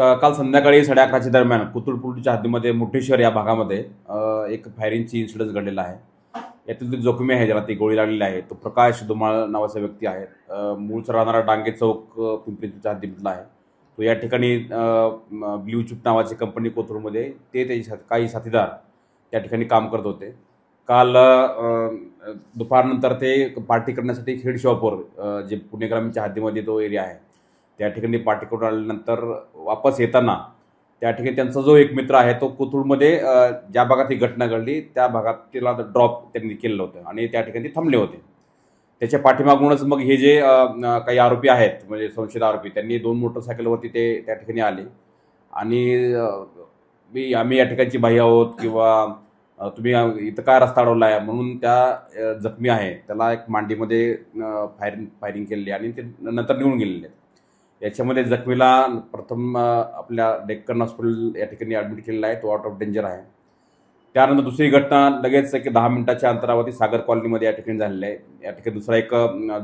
काल संध्याकाळी साडे अकराच्या दरम्यान कुतुळपुरच्या हद्दीमध्ये मुठेश्वर या भागामध्ये एक फायरिंगची इन्सिडन्स घडलेला आहे. यातील जो जोखमी आहे ज्याला ती गोळी लागलेली आहे तो प्रकाश धुमाळ नावाचा व्यक्ती आहे. मूळचा राहणारा डांगे चौक पिंपरीच्या हद्दीमधला आहे. तो या ठिकाणी ब्ल्यू चिप नावाची कंपनी कोथरूडमध्ये ते त्याचे काही साथीदार त्या ठिकाणी काम करत होते. काल दुपारनंतर ते पार्टी करण्यासाठी खेड शॉपवर जे पुणे ग्रामीणच्या हद्दीमध्ये तो एरिया आहे. त्या ठिकाणी पाठीकडून आल्यानंतर वापस येताना त्या ठिकाणी त्यांचा जो एक मित्र आहे तो कोथरूडमध्ये ज्या भागात ही घटना घडली त्या भागात तिला ड्रॉप त्यांनी केलेलं होतं आणि त्या ठिकाणी थांबले होते. त्याच्या पाठीमागूनच मग हे जे काही आरोपी आहेत म्हणजे संशयित आरोपी त्यांनी दोन मोटरसायकलवरती ते त्या ठिकाणी आले. आणि मी आम्ही या ठिकाणची बाई आहोत किंवा तुम्ही इथं काय रस्ता अडवला आहे म्हणून त्या जखमी आहे. त्याला एक मांडीमध्ये फायरिंग फायरिंग केलेली आणि ते नंतर निघून गेलेले आहेत. याच्यामध्ये जखमीला प्रथम आपल्या डेक्कन हॉस्पिटल या ठिकाणी ॲडमिट केलेला आहे. तो आउट ऑफ डेंजर आहे. त्यानंतर दुसरी घटना लगेच एक दहा मिनिटाच्या अंतरावरती सागर कॉलनीमध्ये या ठिकाणी झालेली आहे. या ठिकाणी दुसरा एक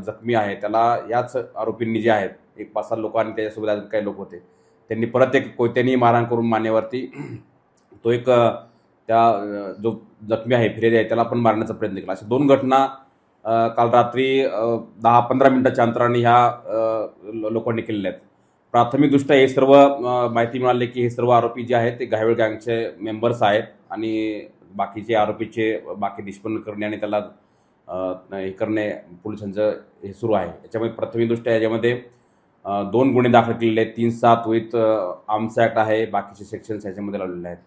जखमी आहे. त्याला याच आरोपींनी जे आहेत एक पाच सात लोक आणि त्याच्यासोबत अजून काही लोक होते. त्यांनी परत एक कोयत्यानी मारहाण करून मानेवरती तो एक त्या जो जखमी आहे फिर्यादी आहे त्याला पण मारण्याचा प्रयत्न केला. अशा दोन घटना काल रात्री दहा पंधरा मिनटाच्या अंतराने ह्या लोकांनी केलेल्या आहेत. प्राथमिकदृष्ट्या हे सर्व माहिती मिळाली की हे सर्व आरोपी जे आहेत ते घायवेळ गँगचे मेंबर्स आहेत आणि बाकीचे आरोपीचे बाकी निष्पन्न करणे आणि त्याला हे करणे पोलिसांचं हे सुरू आहे. याच्यामध्ये प्राथमिकदृष्ट्या याच्यामध्ये दोन गुन्हे दाखल केलेले आहेत. तीन सात विथ आर्म्स ॲक्ट आहे. बाकीचे सेक्शन्स याच्यामध्ये लावलेले आहेत.